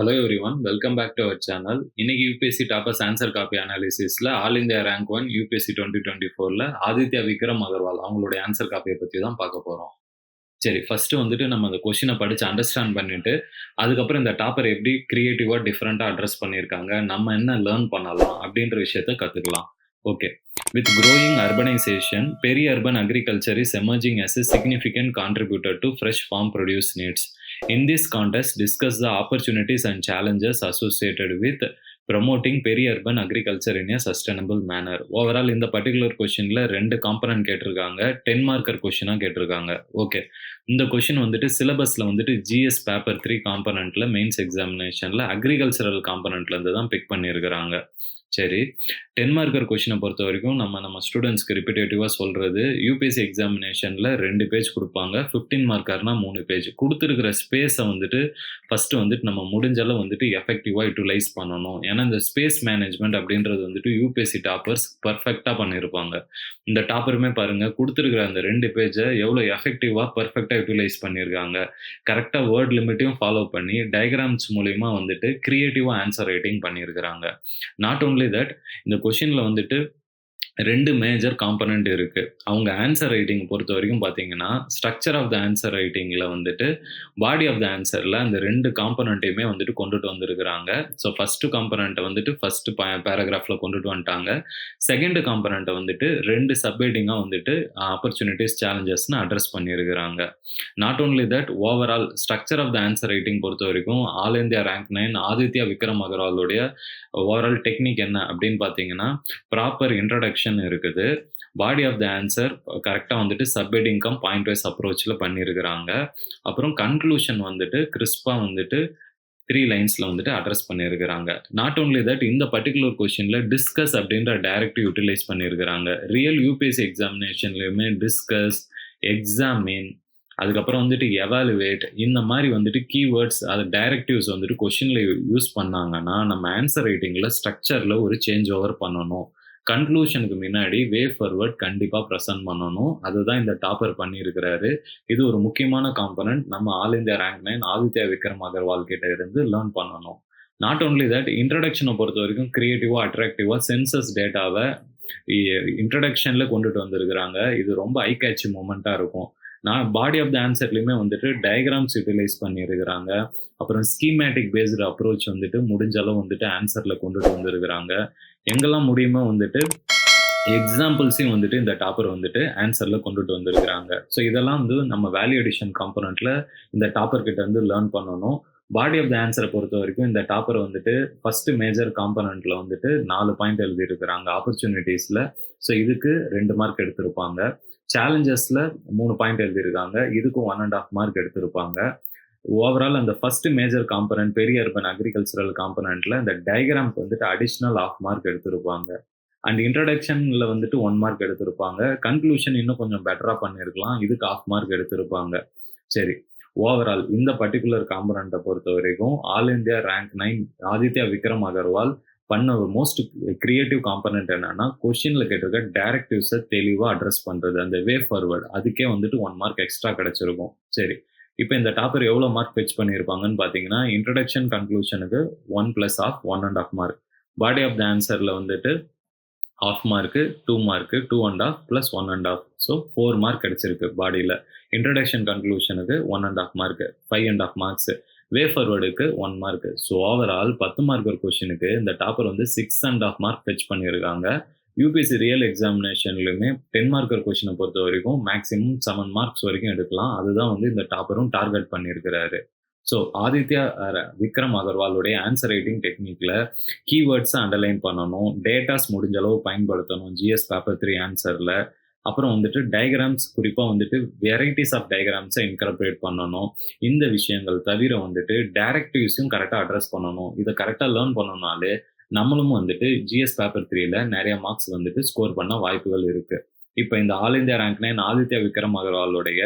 Hello everyone welcome back to our channel இன்னைக்கு UPSC toppers answer copy அனாலிசிஸில் all India rank one UPSC twenty twenty ஃபோரில் ஆதித்யா விக்ரம் அகர்வால் அவங்களுடைய answer காப்பியை பற்றி தான் பார்க்க போகிறோம் சரி ஃபர்ஸ்ட் வந்துட்டு நம்ம அந்த கொஷினை படித்து அண்டர்ஸ்டாண்ட் பண்ணிட்டு அதுக்கப்புறம் இந்த டாப்பர் எப்படி கிரியேட்டிவாக டிஃப்ரெண்ட்டாக அட்ரஸ் பண்ணியிருக்காங்க நம்ம என்ன லேர்ன் பண்ணலாம் அப்படின்ற விஷயத்த கற்றுக்கலாம் okay with growing urbanisation peri urban agriculture is emerging as a significant contributor to fresh farm produce needs in this context discuss the opportunities and challenges associated with promoting peri urban agriculture in a sustainable manner overall இந்த particular கொஷினில் ரெண்டு component கேட்டிருக்காங்க. Ten marker கொஷினாக கேட்டிருக்காங்க. Okay இந்த question வந்துட்டு சிலபஸில் வந்துட்டு GS paper three காம்பனண்ட்டில் மெயின்ஸ் எக்ஸாமினேஷனில் அக்ரிகல்ச்சரல் காம்பனண்ட்லேருந்து தான் பிக் பண்ணியிருக்கிறாங்க. சரி. டென் மார்க்கர் கொஷினை பொறுத்த வரைக்கும் நம்ம நம்ம ஸ்டூடெண்ட்ஸ்க்கு ரிப்பிட்டேட்டிவாக சொல்கிறது யூபிஎஸ்சி எக்ஸாமினேஷனில் ரெண்டு பேஜ் கொடுப்பாங்க. ஃபிஃப்டீன் மார்க்கர்னா மூணு பேஜ் கொடுத்துருக்கிற ஸ்பேஸை வந்துட்டு ஃபஸ்ட்டு வந்துட்டு நம்ம முடிஞ்சளவு வந்துட்டு எஃபெக்டிவாக யூட்டிலைஸ் பண்ணணும். ஏன்னா இந்த ஸ்பேஸ் மேனேஜ்மெண்ட் அப்படின்றது வந்துட்டு யூபிஎஸ்சி டாப்பர்ஸ் பர்ஃபெக்டாக பண்ணியிருப்பாங்க இந்த டாப்பருமே பாருங்கள் கொடுத்துருக்குற அந்த ரெண்டு பேஜை எவ்வளோ எஃபெக்டிவாக பர்ஃபெக்டாக யூட்டிலைஸ் பண்ணியிருக்காங்க கரெக்டாக வேர்ட் லிமிட்டையும் ஃபாலோ பண்ணி டயக்ராம்ஸ் மூலிமா வந்துட்டு க்ரியேட்டிவாக ஆன்சர் ரைட்டிங் பண்ணியிருக்கிறாங்க நாட் ஓன்லி தட் இந்த கொஷினில் வந்துட்டு ரெண்டு மேஜர் காம்பனண்ட் இருக்கு. அவங்க ஆன்சர் ரைட்டிங் பொறுத்த வரைக்கும் பார்த்தீங்கன்னா ஸ்ட்ரக்சர் ஆஃப் த ஆன்சர் ரைட்டிங்கில் வந்துட்டு பாடி ஆஃப் த ஆன்சரில் அந்த ரெண்டு காம்பனண்ட்டையுமே வந்துட்டு கொண்டுட்டு வந்திருக்கிறாங்க. ஸோ ஃபஸ்ட்டு காம்பனண்ட்டை வந்துட்டு ஃபஸ்ட்டு பேராகிராஃபில் கொண்டுட்டு வந்துட்டாங்க. செகண்ட் காம்பனண்ட்டை வந்துட்டு ரெண்டு சப்ஹெட்டிங்காக வந்துட்டு ஆப்பர்ச்சுனிட்டிஸ் சேலஞ்சஸ்னு அட்ரஸ் பண்ணியிருக்கிறாங்க not only that overall structure of the answer writing பொறுத்த வரைக்கும் all India rank nine Aditya Vikram அகர்வாலுடைய overall technique என்ன அப்படின்னு பார்த்தீங்கன்னா ப்ராப்பர் இன்ட்ரடக்ஷன் இருக்குது. பாடி ஆஃப் த ஆன்சர் கரெக்டாக வந்துட்டு சப்மிட் இன்கம் பாயிண்ட் வைஸ் அப்ரோச்சில் பண்ணியிருக்கிறாங்க அப்புறம் கன்க்ளூஷன் வந்துட்டு கிறிஸ்பாக வந்துட்டு த்ரீ லைன்ஸில் வந்துட்டு அட்ரஸ் பண்ணியிருக்கிறாங்க நாட் ஓன்லி தட் இந்த பர்டிகுலர் கொஷினில் டிஸ்கஸ் அப்படின்ற டைரக்ட் யூட்டிலைஸ் பண்ணியிருக்கிறாங்க ரியல் யூபிஎஸ்சி எக்ஸாமினேஷன்லையுமே டிஸ்கஸ் எக்ஸாமின் அதுக்கப்புறம் வந்துட்டு எவாலுவேட் இந்த மாதிரி வந்துட்டு கீவேர்ட்ஸ் அது டைரக்டிவ்ஸ் வந்துட்டு கொஷினில் யூஸ் பண்ணாங்கன்னா நம்ம ஆன்சர் ரைட்டிங்கில் ஸ்ட்ரக்சரில் ஒரு சேஞ்ச் ஓவர் பண்ணணும். கன்க்ளூஷனுக்கு முன்னாடி வே ஃபார்வர்ட் கண்டிப்பாக ப்ரெசென்ட் பண்ணணும். அதுதான் இந்த டாப்பர் பண்ணியிருக்கிறாரு. இது ஒரு முக்கியமான காம்பனண்ட் நம்ம all India rank nine Aditya Vikram Agarwal கிட்ட இருந்து லேர்ன் பண்ணணும். நாட் ஓன்லி தட் இன்ட்ரடக்ஷனை பொறுத்த வரைக்கும் க்ரியேட்டிவாக அட்ராக்டிவாக சென்சஸ் டேட்டாவை இன்ட்ரடக்ஷனில் கொண்டுட்டு வந்திருக்கிறாங்க. இது ரொம்ப ஐ கேட்சி மூமெண்ட்டாக இருக்கும். நான் பாடி ஆஃப் த ஆன்சர்லையுமே வந்துட்டு டயக்ராம்ஸ் யூட்டிலைஸ் பண்ணியிருக்கிறாங்க. அப்புறம் ஸ்கீமேட்டிக் பேஸ்டு அப்ரோச் வந்துட்டு முடிஞ்சளவு வந்துட்டு ஆன்சரில் கொண்டுட்டு வந்திருக்கிறாங்க. எங்கெல்லாம் முடியுமோ வந்துட்டு எக்ஸாம்பிள்ஸையும் வந்துட்டு இந்த டாப்பர் வந்துட்டு ஆன்சரில் கொண்டுட்டு வந்திருக்கிறாங்க. ஸோ இதெல்லாம் வந்து நம்ம வேல்யூ எடிஷன் காம்பனண்ட்டில் இந்த டாப்பர் கிட்ட வந்து லேர்ன் பண்ணணும். பாடி ஆஃப் த ஆன்சரை பொறுத்த வரைக்கும் இந்த டாப்பர் வந்துட்டு ஃபர்ஸ்ட் மேஜர் காம்பனண்ட்ல வந்துட்டு நாலு பாயிண்ட் எழுதியிருக்கிறாங்க. ஆப்பர்ச்சுனிட்டிஸில் ஸோ இதுக்கு ரெண்டு மார்க் எடுத்திருப்பாங்க. சேலஞ்சஸில் மூணு பாயிண்ட் எழுதியிருக்காங்க. இதுக்கும் ஒன் அண்ட் ஆஃப் மார்க் எடுத்திருப்பாங்க. ஓவரால் அந்த ஃபர்ஸ்ட் மேஜர் காம்பனன்ட் பெரிய அர்பன் அக்ரிகல்ச்சரல் காம்பனண்ட்ல இந்த டயக்ராம்க்கு வந்துட்டு அடிஷ்னல் ஆஃப் மார்க் எடுத்திருப்பாங்க. அண்ட் இன்ட்ரடக்ஷன்ல வந்துட்டு ஒன் மார்க் எடுத்திருப்பாங்க. கன்க்ளூஷன் இன்னும் கொஞ்சம் பெட்டரா பண்ணியிருக்கலாம். இதுக்கு ஆஃப் மார்க் எடுத்திருப்பாங்க. சரி. ஓவரால் இந்த பர்டிகுலர் காம்பனண்ட்டை பொறுத்த வரைக்கும் all India rank nine Aditya Vikram Agarwal பண்ண ஒரு மோஸ்ட் கிரியேட்டிவ் காம்பனண்ட் என்னன்னா கொஷின்ல கேட்டிருக்க டேரக்டிவ்ஸை தெளிவாக அட்ரஸ் பண்ணுறது அந்த வே ஃபார்வர்டு அதுக்கே வந்துட்டு ஒன் மார்க் எக்ஸ்ட்ரா கிடச்சிருக்கும். சரி. இப்போ இந்த டாப்பர் எவ்வளோ மார்க் பெச் பண்ணியிருப்பாங்கன்னு பார்த்தீங்கன்னா introduction கன்க்ளூஷனுக்கு one plus half one and half mark body of the ஆன்சரில் வந்துட்டு half mark two mark two and half plus one and half so four mark கிடச்சிருக்கு பாடியில் introduction கன்க்ளூஷனுக்கு one and half mark five and half marks way ஃபார்வர்டுக்கு one mark so overall பத்து mark கொஷினுக்கு இந்த topper வந்து six and half mark fetch பண்ணியிருக்காங்க UPSC real எக்ஸாமினேஷன்லையுமே ten marker கொஷினை பொறுத்த வரைக்கும் மேக்ஸிமம் செவன் மார்க்ஸ் வரைக்கும் எடுக்கலாம். அதுதான் வந்து இந்த டாப்பரும் டார்கெட் பண்ணியிருக்கிறாரு ஸோ ஆதித்யா விக்ரம் அகர்வாலுடைய ஆன்சர் ரைட்டிங் டெக்னிக்கில் கீவேர்ட்ஸை அண்டர்லைன் பண்ணணும். டேட்டாஸ் முடிஞ்ச அளவு பயன்படுத்தணும். ஜிஎஸ் பேப்பர் த்ரீ ஆன்சரில் அப்புறம் வந்துட்டு டயக்ராம்ஸ் குறிப்பாக வந்துட்டு வெரைட்டிஸ் ஆஃப் டயக்ராம்ஸை இன்கர்பரேட் பண்ணணும். இந்த விஷயங்கள் தவிர வந்துட்டு டேரக்டிவ்ஸையும் கரெக்டாக அட்ரஸ் பண்ணணும். இதை கரெக்டாக லேர்ன் பண்ணணும்னாலே நம்மளும் வந்துட்டு ஜிஎஸ் பேப்பர் த்ரீல நிறைய மார்க்ஸ் வந்துட்டு ஸ்கோர் பண்ண வாய்ப்புகள் இருக்கு. இப்போ இந்த all India rank nine Aditya Vikram அகர்வாலுடைய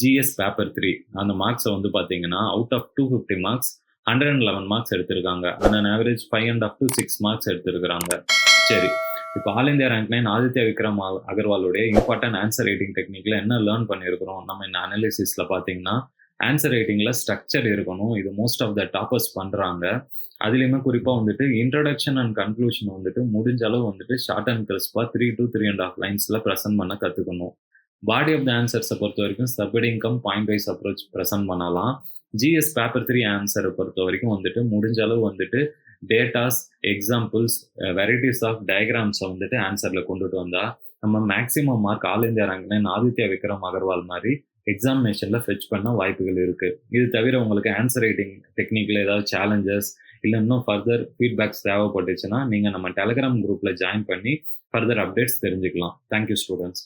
GS paper three அந்த மார்க்ஸை வந்து பார்த்தீங்கன்னா out of two fifty marks hundred and eleven marks எடுத்திருக்காங்க. And average five and half two six marks எடுத்திருக்கிறாங்க. சரி. இப்போ ஆல் இந்தியா ரேங்க்ல ஆதித்ய ஆதித்யா விக்ரம் அகர்வாலுடைய இம்பார்ட்டன்ட் ஆன்சர் ரைட்டிங் டெக்னிக்ல என்ன லேர்ன் பண்ணியிருக்கிறோம் நம்ம இந்த அனாலிசிஸ்ல பார்த்தீங்கன்னா ஆன்சர் ரைட்டிங்கில் ஸ்ட்ரக்சர் இருக்கணும். இது மோஸ்ட் ஆஃப் த டாப்பர்ஸ் பண்ணுறாங்க அதுலேயுமே குறிப்பாக வந்துட்டு இன்ட்ரடக்ஷன் அண்ட் கன்க்ளூஷன் வந்துட்டு முடிஞ்ச அளவு வந்துட்டு short and கிறிஸ்பாக three to three and half லைன்ஸில் present பண்ண கற்றுக்கணும் பாடி ஆஃப் த ஆன்சர்ஸை பொறுத்த வரைக்கும் subheading income point wise approach present பண்ணலாம். ஜிஎஸ் பேப்பர் த்ரீ ஆன்சரை பொறுத்த வரைக்கும் வந்துட்டு முடிஞ்ச அளவு வந்துட்டு டேட்டாஸ் எக்ஸாம்பிள்ஸ் வெரைட்டிஸ் ஆஃப் டயக்ராம்ஸை வந்துட்டு ஆன்சரில் கொண்டுட்டு வந்தால் நம்ம மேக்ஸிமம் மார்க் ஆல் இந்தியா ரேங்க்ல ஆதித்யா விக்ரம் அகர்வால் மாதிரி எக்ஸாமினேஷனில் ஃபெச் பண்ண வாய்ப்புகள் இருக்குது இது தவிர உங்களுக்கு ஆன்சர் ரைட்டிங் டெக்னிக்கில் ஏதாவது சேலஞ்சஸ் இல்லை இன்னும் ஃபர்தர் ஃபீட்பேக்ஸ் தேவைப்பட்டுச்சுன்னா நீங்கள் நம்ம டெலகிராம் குரூப்பில் ஜாயின் பண்ணி ஃபர்தர் அப்டேட்ஸ் தெரிஞ்சுக்கலாம். Thank you students